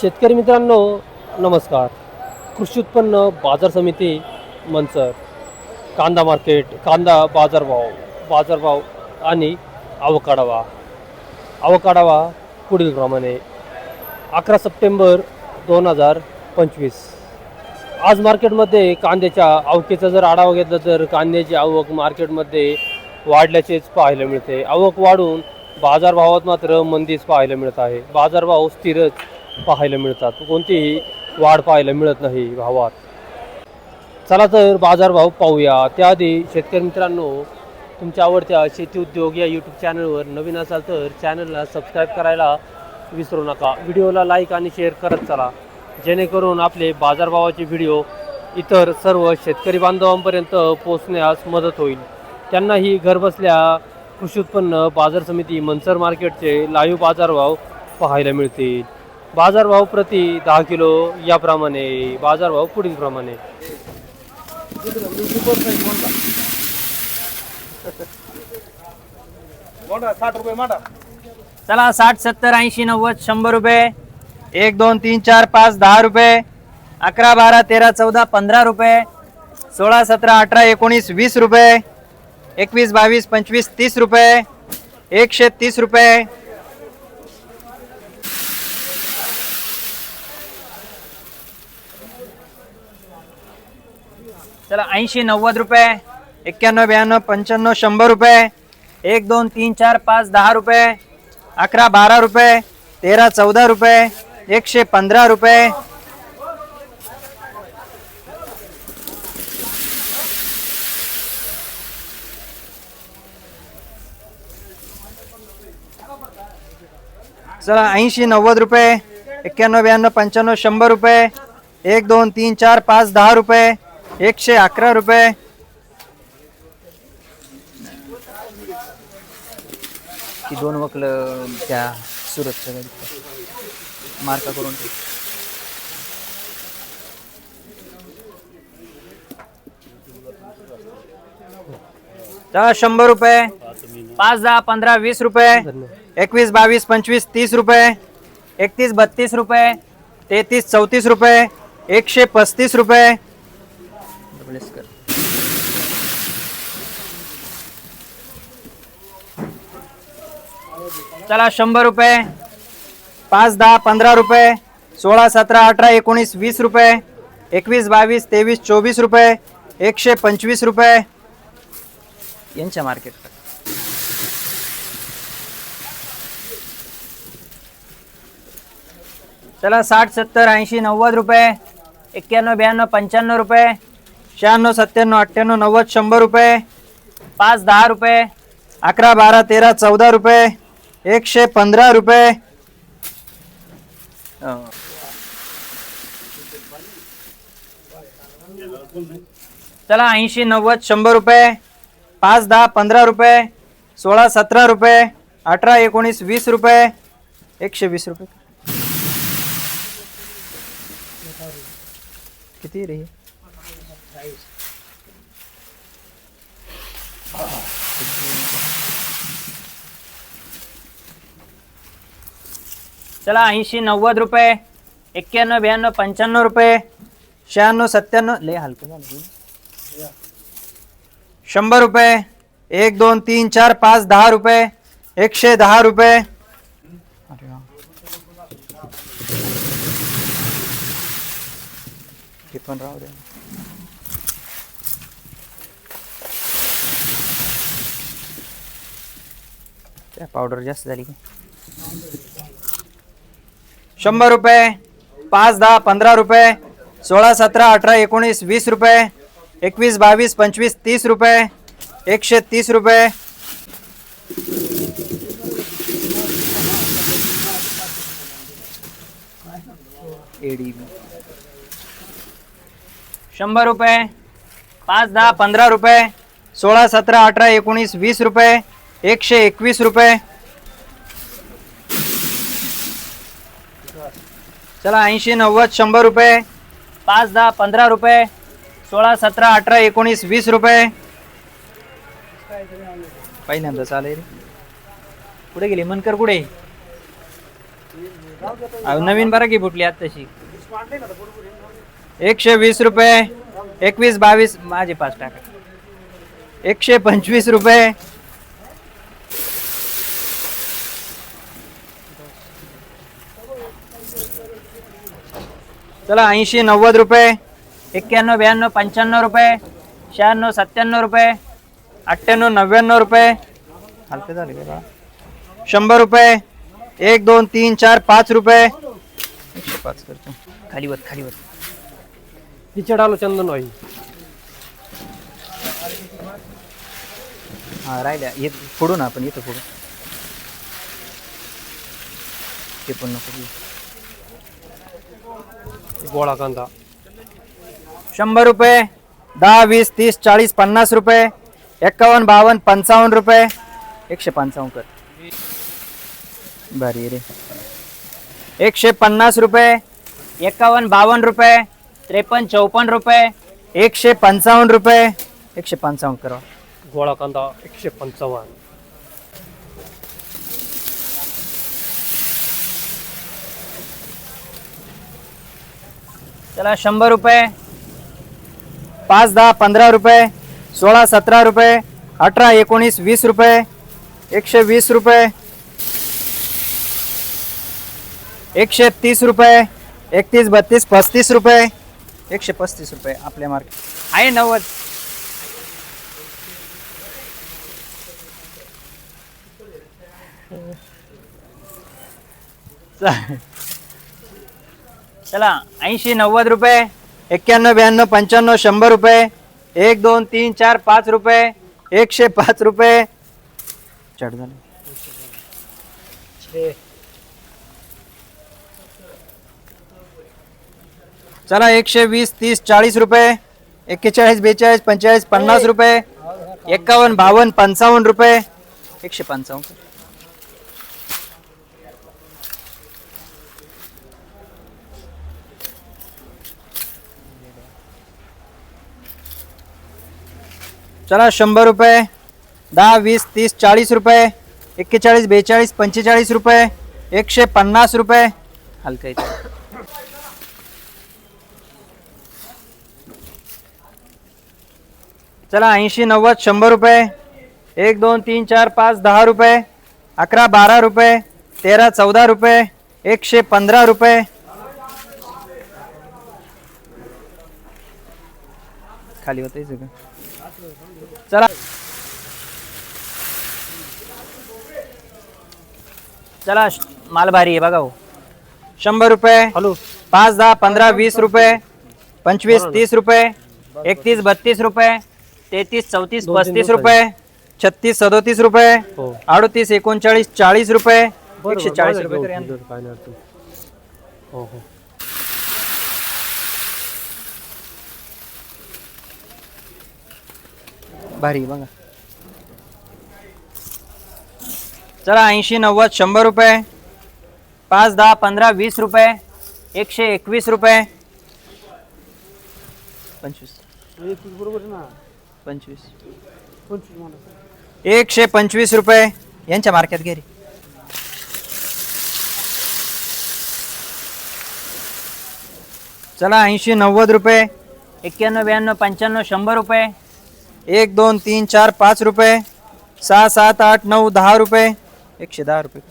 शेतकरी मित्रांनो नमस्कार. कृषी उत्पन्न बाजार समिती मंचर. कांदा मार्केट कांदा बाजारभाव बाजारभाव आणि आवकाडावा आवकाडावा पुढील प्रमाणे. अकरा सप्टेंबर दोन हजार पंचवीस. आज मार्केटमध्ये कांद्याच्या आवकेचा जर आढावा घेतला तर कांद्याची आवक मार्केटमध्ये वाढल्याचेच पाहायला मिळते. आवक वाढून बाजारभावात मात्र मंदीच पाहायला मिळत आहे. बाजारभाव स्थिरच पाहायला मिळतात. कोणतीही वाढ पाहायला मिळत नाही भावात. चला तर बाजारभाव पाहूया. त्याआधी शेतकरी मित्रांनो तुमच्या आवडत्या शेती उद्योग या यूट्यूब चॅनलवर नवीन असाल तर चॅनलला सबस्क्राईब करायला विसरू नका. व्हिडिओला लाईक आणि शेअर करत चला. जेणेकरून आपले बाजारभावाचे व्हिडिओ इतर सर्व शेतकरी बांधवांपर्यंत पोहोचण्यास मदत होईल. त्यांनाही घरबसल्या कृषी उत्पन्न बाजार समिती मनसर मार्केटचे लाईव्ह बाजारभाव पाहायला मिळतील. बाजारभाव प्रति दहा किलो याप्रमाणे बाजारभाव पुढील प्रमाणे. साठ रुपये माटा चला साठ सत्तर ऐंशी नव्वद शंभर रुपये. एक दोन तीन चार पाच दहा रुपये. अकरा बारा तेरा चौदा पंधरा रुपये. सोळा सतरा अठरा एकोणीस वीस रुपये. एकवीस बावीस पंचवीस तीस रुपये. एकशे तीस रुपये. चला ऐंशी नव्वद रुपये एक्क्याण्णव ब्याण्णव पंच्याण्णव शंभर रुपये एक दोन तीन चार पाच दहा रुपये अकरा बारा रुपये तेरा चौदा रुपये एकशे पंधरा रुपये. चला ऐंशी नव्वद रुपये एक्क्याण्णव ब्याण्णव पंच्याण्णव शंभर रुपये एक दोन तीन चार पाच दहा रुपये. एकशे अकरा रुपये. ती दोन वकल त्या सुरतच्या गाडीत. मार्का करून शंभर रुपये. पाच दहा पंधरा वीस रुपये. एकवीस बावीस पंचवीस तीस रुपये. एकतीस बत्तीस रुपये. तेहतीस चौतीस रुपये. एकशे पस्तीस रुपये. डबल कर. चला शंभर रुपये. पाच दहा पंधरा रुपये. सोळा सतरा अठरा एकोणीस वीस रुपये. एकवीस बावीस तेवीस चोवीस रुपये. एकशे पंचवीस रुपये. यांच्या मार्केट चला साठ सत्तर ऐंशी नव्वद रुपये. एक्क्याण्णव ब्याण्णव पंच्याण्णव रुपये. शहाण्णव सत्त्याण्णव अठ्ठ्याण्णव नव्वद शंभर रुपये. पाच दहा रुपये. अकरा बारा तेरा चौदा रुपये. एकशे पंधरा रुपये. चला ऐंशी नव्वद शंभर रुपये. पाच दहा पंधरा रुपये. सोळा सतरा रुपये. अठरा एकोणीस वीस रुपये. एकशे वीस रुपये. किती रे? चला ऐंशी नव्वद रुपये एक्क्याण्णव ब्याण्णव पंच्याण्णव रुपये शहाण्णव सत्त्याण्णव लय हलकं झालं. शंभर रुपये एक दोन तीन चार पाच दहा रुपये एकशे दहा रुपये. अरे वा. हे पण राहू दे. त्या पावडर जास्त झाली की. शंभर रुपये पाच दहा पंधरा रुपये सोळा सतरा अठरा एकोणीस वीस रुपये एकवीस बावीस पंचवीस तीस रुपये एकशे तीस रुपये. शंभर रुपये पाच दहा पंधरा रुपये सोळा सतरा अठरा एकोणीस वीस रुपये एकशे एकवीस रुपये. चला ऐंशी नव्वद शंभर रुपये. पाच दहा पंधरा रुपये. सोळा सतरा अठरा एकोणीस वीस रुपये. पहिल्यांदा चालेल. रे गेली? मनकर कुठे? नवीन बरं की फुटली आत्ताशी. एकशे वीस रुपये. एकवीस बावीस माझे पाच टाका. एकशे पंचवीस रुपये. चला ऐंशी नव्वद रुपये एक्क्याण्णव ब्याण्णव पंच्याण्णव रुपये शहाण्णव सत्त्याण्णव रुपये अठ्ठ्याण्णव नव्याण्णव रुपये. हलके झाले का? शंभर रुपये एक दोन तीन चार पाच रुपये. एकशे पाच करतो. खाली वत खाली वत. तिच्या डालो चंदन भाई. हा राहिल्या. येत फोडू ना आपण येतो फोडू. ते पण नको. गोळा कांदा. शंभर रुपये दहा वीस तीस चाळीस पन्नास रुपये एक्कावन्न बावन्न पंचावन्न रुपये एकशे पंचावन्न कर. भारी रे. एकशे पन्नास रुपये एक्कावन्न बावन्न रुपये त्रेपन्न चौपन्न रुपये एकशे पंचावन्न रुपये एकशे पंचावन्न करा. गोळा कांदा एकशे पंचावन्न. चला शंभर रुपये. पाच दहा पंधरा रुपये. सोळा सतरा रुपये. अठरा एकोणीस वीस रुपये. एकशे वीस रुपये. एकशे तीस रुपये. एकतीस बत्तीस पस्तीस रुपये. एकशे पस्तीस रुपये आपल्या मार्केट आहे नव्वद. चालेल चला ऐंशी नव्वद रुपये एक्क्याण्णव ब्याण्णव पंच्याण्णव शंभर रुपये एक दोन तीन चार पाच रुपये एकशे पाच रुपये. चढ झालं. चला एकशे वीस तीस चाळीस रुपये एक्केचाळीस बेचाळीस पंचेचाळीस पन्नास रुपये एक्कावन्न बावन्न पंचावन्न रुपये एकशे पंचावन्न. चला शंभर रुपये. दहा वीस तीस चाळीस रुपये. एक्केचाळीस बेचाळीस पंचेचाळीस रुपये. एकशे पन्नास रुपये. हलका इथे. चला ऐंशी नव्वद शंभर रुपये. एक दोन तीन चार पाच दहा रुपये. अकरा बारा रुपये. तेरा चौदा रुपये. एकशे पंधरा रुपये. खाली होते सगळं. चला. चला माल भारी आहे बघा हो. शंभर रुपये हॅलो. पाच दहा पंधरा वीस रुपये पंचवीस तीस रुपये एकतीस बत्तीस रुपये तेहतीस चौतीस पस्तीस रुपये छत्तीस सदोतीस रुपये हो. अडतीस एकोणचाळीस चाळीस रुपये एकशे चाळीस रुपये घेऊन तरी आणा. ठेवलं, काय नाही अडचण. हो हो भारी बघा. चला ऐंशी नव्वद शंभर रुपये. पाच दहा पंधरा वीस रुपये. एकशे एकवीस रुपये. पंचवीस. बरोबर ना? पंचवीस. एकशे पंचवीस रुपये. यांच्या मार्केट घे रे चला ऐंशी नव्वद रुपये. एक्क्याण्णव ब्याण्णव पंच्याण्णव शंभर रुपये. एक दोन तीन चार पाच रुपये सहा सात आठ नऊ दहा रुपये एकशे दहा रुपये.